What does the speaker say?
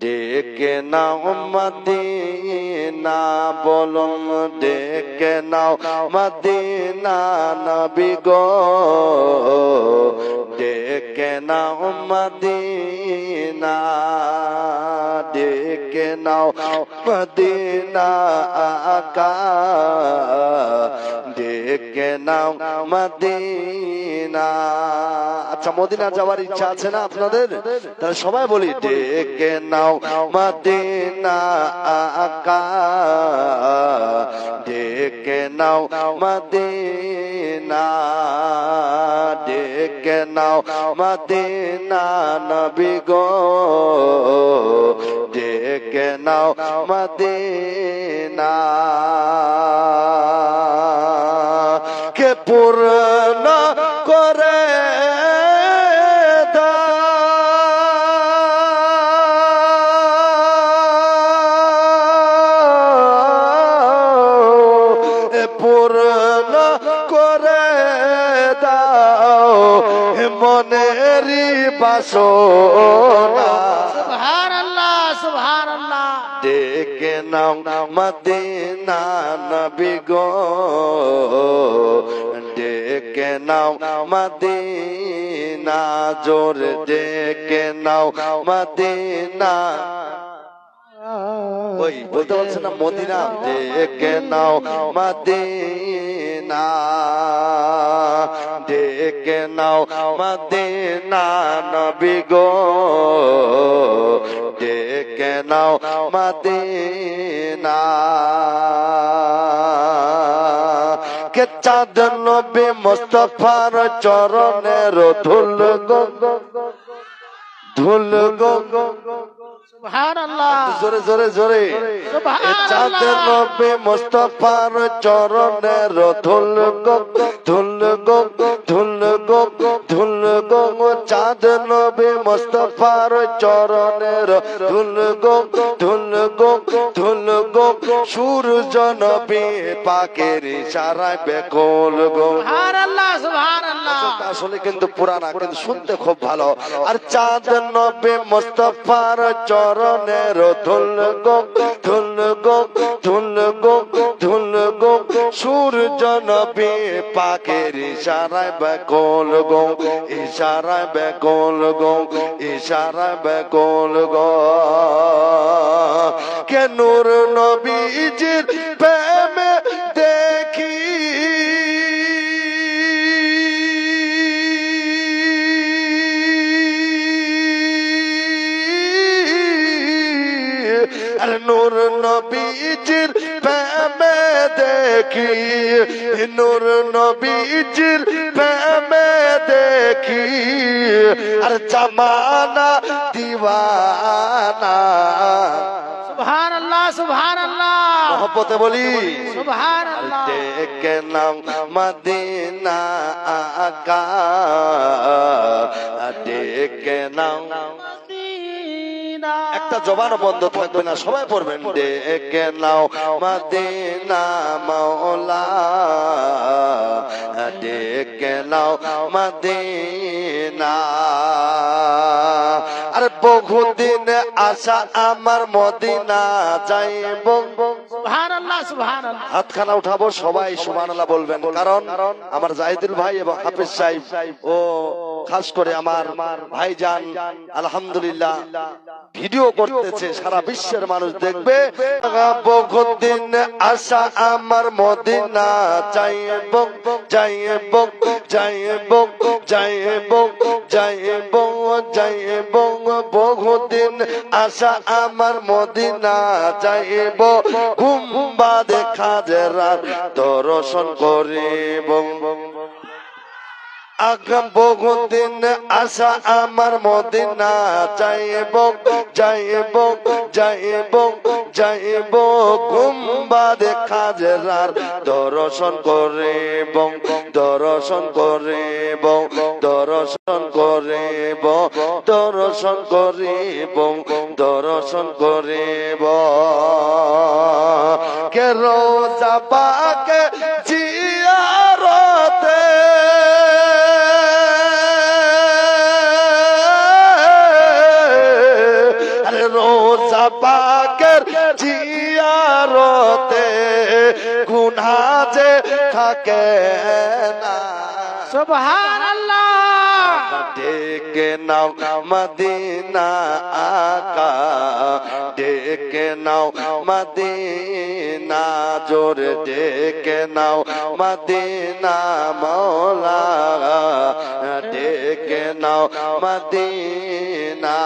ডেকে নাও মদিনা, বলুন ডেকে নাও মদিনা নবী গো। ডেকে নাও মদিনা ডেকে নাও মদিনা আকা। ডেকে নাও মদিনা আচ্ছা মদিনা যাওয়ার ইচ্ছা আছে না আপনাদের? তাহলে সবাই বলি, ডেকে নাও মদিনা ডেকে নাও মদিনা, ডেকে নাও মদিনা নবী গো। ডেকে নাও মদিনা। কে পূর্ণ মনেরই বাসনা সুবহান আল্লাহ ডেকে নাও মদিনা নবী গো ডেকে নাও মদিনা জোর ডেকে নাও মদিনা ওই বলতে পারছে না মদিনা ডেকে নাও মদিনা ডেকে নাও মদিনা নবী গো। ডেকে নাও মদিনা। কে চাঁদ নবী মোস্তফার চরণের ধুল গো। ধুল গো। জোরে জোরে জোরে। চাঁদ নবী মোস্তফার চরণের ধুল গো। ধুল গো। ধুল গো ধুল গো চাঁদ নবী মোস্তফার চরণের। ধুল গো ধুল গো ধুল গো সূর্য নবী পাকের ইশারায় বেকল গো। আসলে কিন্তু পুরানা কিন্তু শুনতে খুব ভালো। আর চাঁদ নবে মোস্তফার চরণের ধুল গো ধুল গো ধুল গো ধুল গো। সূর্য নবী পাকের ইশারায় বেকল গো, ইশারায় বেকল গো, ইশারায় বেকল গো। কেনুর নবীজির নূর নবীজির প্রেমে দেখি নূর নবীজির প্রেমে দেখি। আর জামানা দিওয়ানা। সুবহান আল্লাহ সুবহান আল্লাহ মহব্বতে বলি। সুবহান আল্লাহ ডেকে নাম মদিনা আকা। ডেকে নাম একটা জবান বন্ধ থাকবে না সবাই পড়বেন ডেকে নাও মাদিনা মাওলা ডেকে নাও মদিনা বহুদিন আশা আমার মদিনা যাইব। হাতখানা উঠাবো সবাই সুবহানাল্লাহ বলবেন। কারণ আমার জাহিদুল ভাই এবং হাফিজ সাহেব ও খাস করে আমার ভাইজান আলহামদুলিল্লাহ ভিডিও করতেছে সারা বিশ্বের মানুষ দেখবে। বহুদিন আশা আমার মদিনা যাইব যাইব যাইব যাইব। যাইব যাইব বহুদিন আশা আমার মদিনা যাইব। গুম্বা দেখা যে রাত দর্শন করিব। আগাম বহুদিন আশা আমার মদিনা যাইব যাইব যাইব। যাইব গুম্বা দেখা যে রাত দর্শন করিব দর্শন করিব দর্শন করিব দর্শন করিব দর্শন করিব। কে রোজা পাকে জিয়ারতে রোজা পাকের জিয়ারতে গুনা যে থাকে না। সুবহান আল্লাহ ডেকে নাও মদিনা আকা ডেকে নাও মদিনা জোর ডেকে নাও মদিনা মৌলা ডেকে নাও মদিনা।